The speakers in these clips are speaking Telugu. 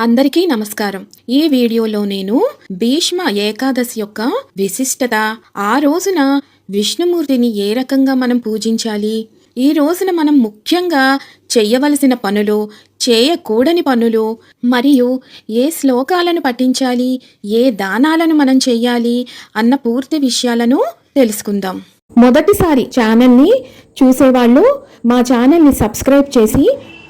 అందరికీ నమస్కారం. ఈ వీడియోలో నేను భీష్మ ఏకాదశి యొక్క విశిష్టత ఆ రోజున విష్ణుమూర్తిని ఏ రకంగా మనం పూజించాలి? ఈ రోజున మనం ముఖ్యంగా చేయవలసిన పనులు చేయకూడని పనులు మరియు ఏ శ్లోకాలను పఠించాలి ఏ దానాలను మనం చేయాలి అన్న పూర్తి విషయాలను తెలుసుకుందాం. మొదటిసారి ఛానల్ని చూసేవాళ్ళు మా ఛానల్ని సబ్స్క్రైబ్ చేసి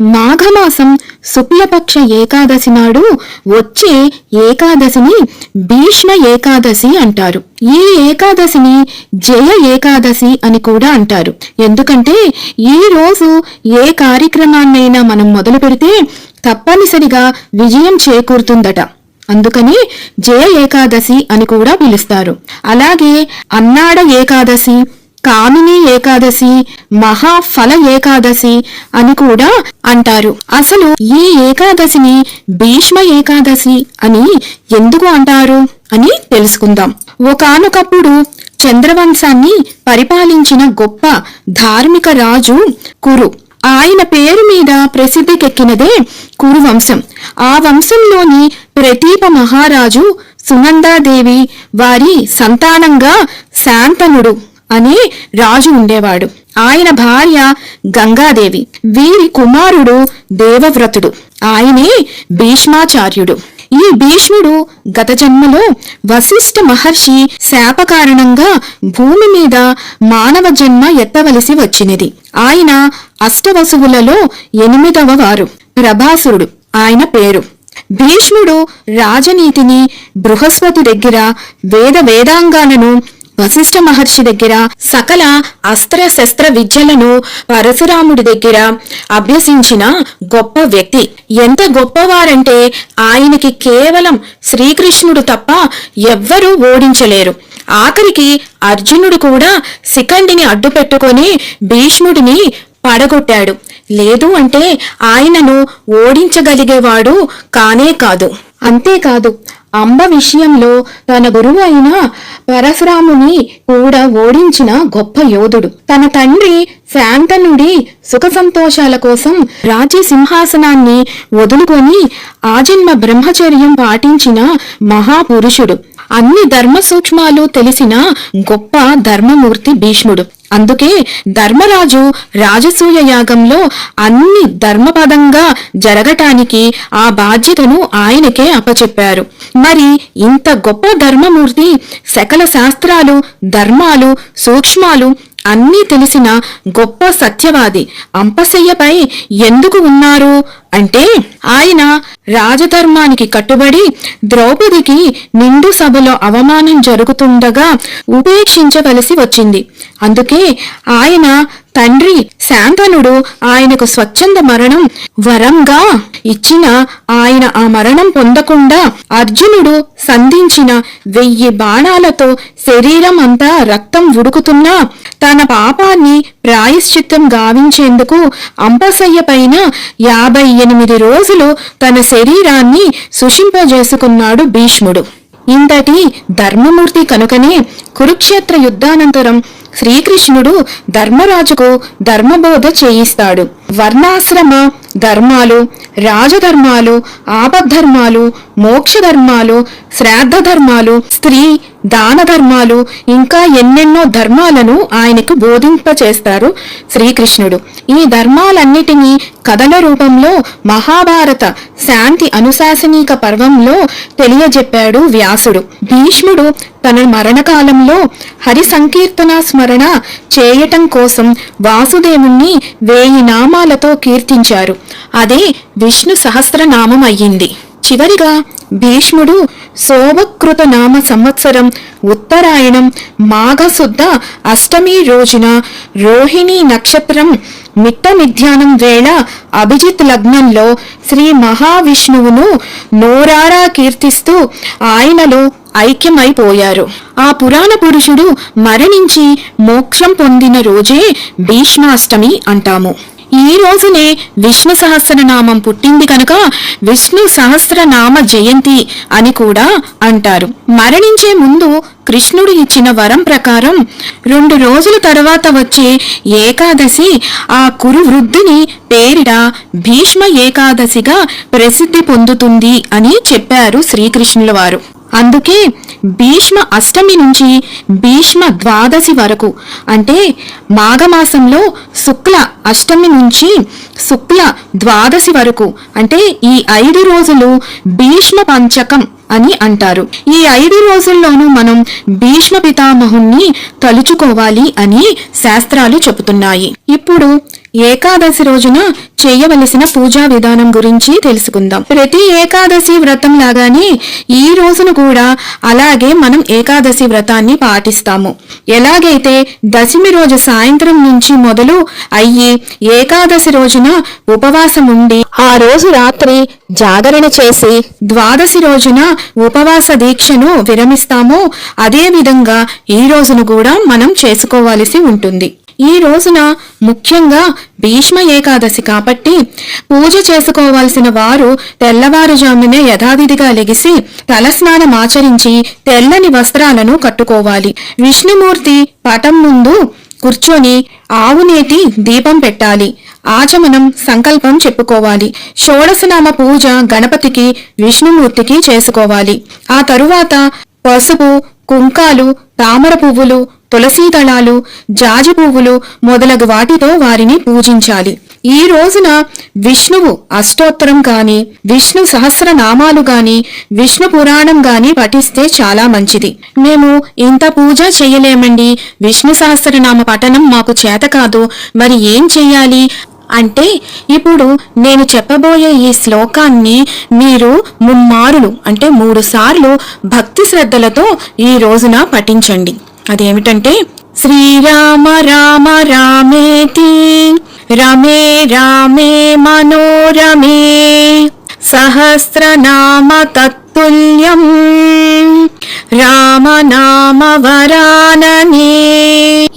మాఘమాసం శుక్లపక్ష ఏకాదశి నాడు వచ్చే ఏకాదశిని భీష్మ ఏకాదశి అంటారు. ఈ ఏకాదశిని జయ ఏకాదశి అని కూడా అంటారు. ఎందుకంటే ఈ రోజు ఏ కార్యక్రమాన్నైనా మనం మొదలు పెడితే తప్పనిసరిగా విజయం చేకూరుతుందట. అందుకని జయ ఏకాదశి అని కూడా పిలుస్తారు. అలాగే అన్నాడ ఏకాదశి కామిని ఏకాదశి మహాఫల ఏకాదశి అని కూడా అంటారు. అసలు ఈ ఏకాదశిని భీష్మ ఏకాదశి అని ఎందుకు అంటారు అని తెలుసుకుందాం. ఒకనొకప్పుడు చంద్రవంశాన్ని పరిపాలించిన గొప్ప ధార్మిక రాజు కురు. ఆయన పేరు మీద ప్రసిద్ధికెక్కినదే కురు వంశం ఆ వంశంలోని ప్రతీప మహారాజు సునందాదేవి వారి సంతానంగా శాంతనుడు. అని రాజు ఉండేవాడు. ఆయన భార్య గంగాదేవి. వీరి కుమారుడు దేవవ్రతుడు. ఆయనే భీష్మాచార్యుడు. ఈ భీష్ముడు గత జన్మలో వశిష్ఠ మహర్షి శాప కారణంగా భూమి మీద మానవ జన్మ ఎత్తవలసి వచ్చినది. ఆయన అష్టవసువులలో ఎనిమిదవ వారు. ప్రభాసురుడు. ఆయన పేరు. భీష్ముడు రాజనీతిని బృహస్పతి దగ్గర వేద వేదాంగాలను వశిష్ఠ మహర్షి దగ్గర సకల అస్త్ర శస్త్ర విద్యలను పరశురాముడి దగ్గర అభ్యసించిన గొప్ప వ్యక్తి. ఎంత గొప్పవారంటే ఆయనకి కేవలం శ్రీకృష్ణుడు తప్ప ఎవ్వరూ ఓడించలేరు. ఆఖరికి అర్జునుడు కూడా శిఖండిని అడ్డు పెట్టుకొని భీష్ముడిని పడగొట్టాడు. లేదు అంటే ఆయనను ఓడించగలిగేవాడు కానే కాదు. అంతేకాదు అంబ విషయంలో తన గురువు అయిన పరశురాముని కూడా ఓడించిన గొప్ప యోధుడు. తన తండ్రి శాంతనుడి సుఖ సంతోషాల కోసం రాజీ సింహాసనాన్ని వదులుకొని ఆజన్మ బ్రహ్మచర్యం పాటించిన మహాపురుషుడు. అన్ని ధర్మ సూక్ష్మాలు తెలిసిన గొప్ప ధర్మమూర్తి భీష్ముడు. అందుకే ధర్మరాజు రాజసూయ యాగంలో అన్ని ధర్మపదంగా జరగటానికి ఆ బాధ్యతను ఆయనకే అప్పచెప్పారు. మరి ఇంత గొప్ప ధర్మమూర్తి సకల శాస్త్రాలు ధర్మాలు సూక్ష్మాలు అన్నీ తెలిసిన గొప్ప సత్యవాది అంపశయ్యపై ఎందుకు ఉన్నారు? అంటే ఆయన రాజధర్మానికి కట్టుబడి ద్రౌపదికి నిండు సభలో అవమానం జరుగుతుండగా ఉపేక్షించవలసి వచ్చింది. అందుకే ఆయన తండ్రి శాంతనుడు ఆయనకు స్వచ్ఛంద మరణం వరంగా ఇచ్చిన ఆయన ఆ మరణం పొందకుండా అర్జునుడు సంధించిన వెయ్యి బాణాలతో శరీరం అంతా రక్తం ఉడుకుతున్నా తన పాపాన్ని ప్రాయశ్చిత్తం గావించేందుకు అంపసయ్య పైన యాభై ఎనిమిది రోజులు తన శరీరాన్ని సుషింపజేసుకున్నాడు భీష్ముడు. ఇంతటి ధర్మమూర్తి కనుకనే కురుక్షేత్ర యుద్ధానంతరం శ్రీకృష్ణుడు ధర్మరాజుకు ధర్మబోధ చేయిస్తాడు. వర్ణాశ్రమ ధర్మాలు రాజధర్మాలు ఆపద్ధర్మాలు మోక్షధర్మాలు శ్రాద్ధ ధర్మాలు స్త్రీ దాన ధర్మాలు ఇంకా ఎన్నెన్నో ధర్మాలను ఆయనకు బోధింపచేస్తారు శ్రీకృష్ణుడు. ఈ ధర్మాలన్నిటినీ కథల రూపంలో మహాభారత శాంతి అనుశాసనిక పర్వంలో తెలియజెప్పాడు వ్యాసుడు. భీష్ముడు తన మరణకాలంలో హరి సంకీర్తన స్మరణ చేయటం కోసం వాసుదేవుణ్ణి వేయి నామాలతో కీర్తించారు. అదే విష్ణు సహస్రనామం అయ్యింది చివరిగా భీష్ముడు శోభకృత నామ సంవత్సరం ఉత్తరాయణం మాఘశుద్ధ అష్టమి రోజున రోహిణి నక్షత్రం మిట్ట మిథ్యానం వేళ అభిజిత్ లగ్నంలో శ్రీ మహావిష్ణువును నోరారా కీర్తిస్తూ ఆయనలో ఐక్యమైపోయారు. ఆ పురాణ పురుషుడు మరణించి మోక్షం పొందిన రోజే భీష్మాష్టమి అంటాము. ఈ రోజునే విష్ణు సహస్రనామం పుట్టింది కనుక విష్ణు సహస్రనామ జయంతి అని కూడా అంటారు. మరణించే ముందు కృష్ణుడు ఇచ్చిన వరం ప్రకారం రెండు రోజుల తర్వాత వచ్చే ఏకాదశి ఆ కురు వృద్ధుని పేరిట భీష్మ ఏకాదశిగా ప్రసిద్ధి పొందుతుంది అని చెప్పారు శ్రీకృష్ణుల వారు. అందుకే భీష్మ అష్టమి నుంచి భీష్మ ద్వాదశి వరకు అంటే మాఘమాసంలో శుక్ల అష్టమి నుంచి శుక్ల ద్వాదశి వరకు అంటే ఈ ఐదు రోజులు భీష్మ పంచకం అని అంటారు. ఈ ఐదు రోజుల్లోనూ మనం భీష్మ పితామహుణ్ణి తలుచుకోవాలి అని శాస్త్రాలు చెబుతున్నాయి. ఇప్పుడు ఏకాదశి రోజున చేయవలసిన పూజా విధానం గురించి తెలుసుకుందాం. ప్రతి ఏకాదశి వ్రతం లాగానే ఈ రోజున కూడా అలాగే మనం ఏకాదశి వ్రతాన్ని పాటిస్తాము. ఎలాగైతే దశమి రోజు సాయంత్రం నుంచి మొదలు అయ్యి ఏకాదశి రోజున ఉపవాసం ఉండి ఆ రోజు రాత్రి జాగరణ చేసి ద్వాదశి రోజున ఉపవాస దీక్షను విరమిస్తామో అదే విధంగా ఈ రోజును కూడా మనం చేసుకోవాల్సి ఉంటుంది. ఈ రోజున ముఖ్యంగా భీష్మ ఏకాదశి కాబట్టి పూజ చేసుకోవాల్సిన వారు తెల్లవారుజామునే యథావిధిగా లెగిసి తలస్నానం ఆచరించి తెల్లని వస్త్రాలను కట్టుకోవాలి. విష్ణుమూర్తి పటం ముందు కూర్చొని ఆవునేటి దీపం పెట్టాలి. ఆచమనం సంకల్పం చెప్పుకోవాలి. షోడశనామ పూజ గణపతికి విష్ణుమూర్తికి చేసుకోవాలి. ఆ తరువాత పసుపు కుంకాలు తామర పువ్వులు తులసీ దళాలు జాజి పువ్వులు మొదలగు వాటితో వారిని పూజించాలి. ఈ రోజున విష్ణువు అష్టోత్తరం గాని విష్ణు సహస్రనామాలు గాని విష్ణు పురాణం గాని పఠిస్తే చాలా మంచిది. మేము ఇంత పూజ చేయలేమండి. విష్ణు సహస్రనామ పఠనం మాకు చేత కాదు. మరి ఏం చెయ్యాలి అంటే ఇప్పుడు నేను చెప్పబోయే ఈ శ్లోకాన్ని మీరు ముమ్మారులు అంటే మూడు సార్లు భక్తి శ్రద్ధలతో ఈ రోజున పఠించండి. అదేమిటంటే శ్రీరామ రామ రామేతి రమే రామే మనోరమే సహస్రనామ తత్తుల్యం రామనామ వరాననే.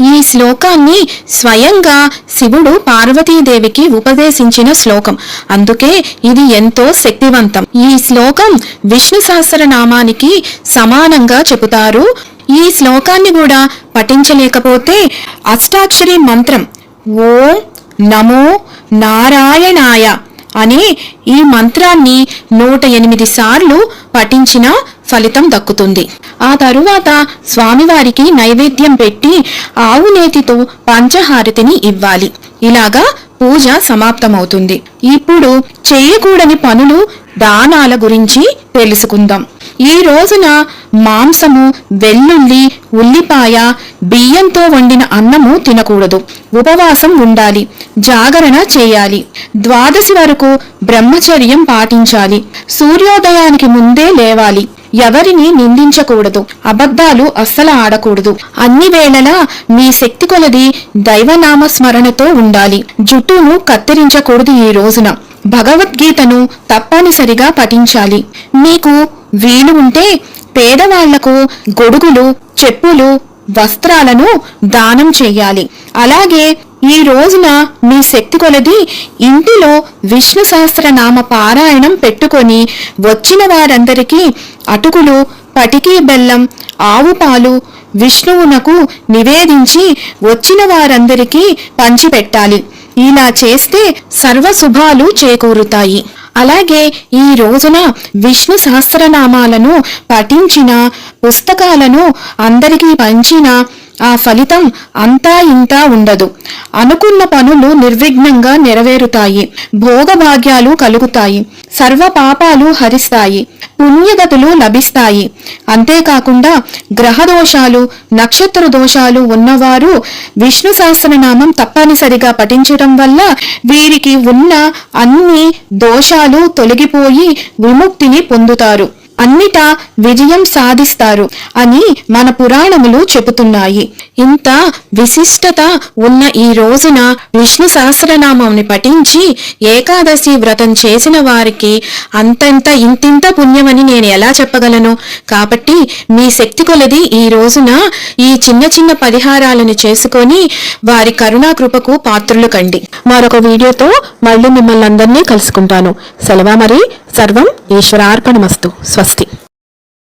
ఈ శ్లోకాన్ని స్వయంగా శివుడు పార్వతీదేవికి ఉపదేశించిన శ్లోకం. అందుకే ఇది ఎంతో శక్తివంతం. ఈ శ్లోకం విష్ణు సహస్రనామానికి సమానంగా చెబుతారు ఈ శ్లోకాన్ని కూడా పఠించలేకపోతే అష్టాక్షరి మంత్రం ఓం నమో నారాయణాయ అనే ఈ మంత్రాన్ని నూట ఎనిమిది సార్లు పఠించిన ఫలితం దక్కుతుంది. ఆ తరువాత స్వామివారికి నైవేద్యం పెట్టి ఆవు నేతితో పంచహారతిని ఇవ్వాలి. ఇలాగా పూజ సమాప్తమవుతుంది. ఇప్పుడు చేయకూడని పనులు దానాల గురించి తెలుసుకుందాం. ఈ రోజున మాంసము వెల్లుల్లి ఉల్లిపాయ బియ్యంతో వండిన అన్నము తినకూడదు. ఉపవాసం ఉండాలి. జాగరణ చేయాలి. ద్వాదశి వరకు బ్రహ్మచర్యం పాటించాలి. సూర్యోదయానికి ముందే లేవాలి. ఎవరిని నిందించకూడదు. అబద్ధాలు అస్సలు ఆడకూడదు. అన్ని వేళలా మీ శక్తి కొలది దైవనామ స్మరణతో ఉండాలి. జుట్టును కత్తిరించకూడదు ఈ రోజున. భగవద్గీతను తప్పనిసరిగా పఠించాలి. మీకు వీలు ఉంటే పేదవాళ్ళకు గొడుగులు చెప్పులు వస్త్రాలను దానం చెయ్యాలి అలాగే ఈ రోజున మీ శక్తి కొలది ఇంటిలో విష్ణు సహస్రనామ పారాయణం పెట్టుకొని వచ్చిన వారందరికీ అటుకులు పటికీ బెల్లం ఆవు పాలు విష్ణువునకు నివేదించి వచ్చిన వారందరికీ పంచిపెట్టాలి. ఇలా చేస్తే సర్వశుభాలు చేకూరుతాయి. అలాగే ఈ రోజున విష్ణు సహస్రనామాలను పఠించిన పుస్తకాలను అందరికీ పంచిన ఆ ఫలితం అంతా ఇంతా ఉండదు. అనుకున్న పనులు నిర్విఘ్నంగా నెరవేరుతాయి. భోగభాగ్యాలు కలుగుతాయి. సర్వ పాపాలు హరిస్తాయి. పుణ్యగతులు లభిస్తాయి. అంతేకాకుండా గ్రహ దోషాలు నక్షత్ర దోషాలు ఉన్నవారు విష్ణు సహస్రనామం తప్పనిసరిగా పఠించడం వల్ల వీరికి ఉన్న అన్ని దోషాలు తొలగిపోయి విముక్తిని పొందుతారు. అన్నిటా విజయం సాధిస్తారు అని మన పురాణములు చెబుతున్నాయి. ఇంత విశిష్టత ఉన్న ఈ రోజున విష్ణు సహస్రనామంని పఠించి ఏకాదశి వ్రతం చేసిన వారికి అంతంత ఇంతింత పుణ్యమని నేను ఎలా చెప్పగలను? కాబట్టి మీ శక్తి కొలది ఈ రోజున ఈ చిన్న చిన్న పరిహారాలను చేసుకొని వారి కరుణా కృపకు పాత్రులు కండి. మరొక వీడియోతో మళ్ళీ మిమ్మల్ని అందరినీ కలుసుకుంటాను. సెలవా మరి? సర్వం ఈశ్వరార్పణమస్తు. స్వస్తి.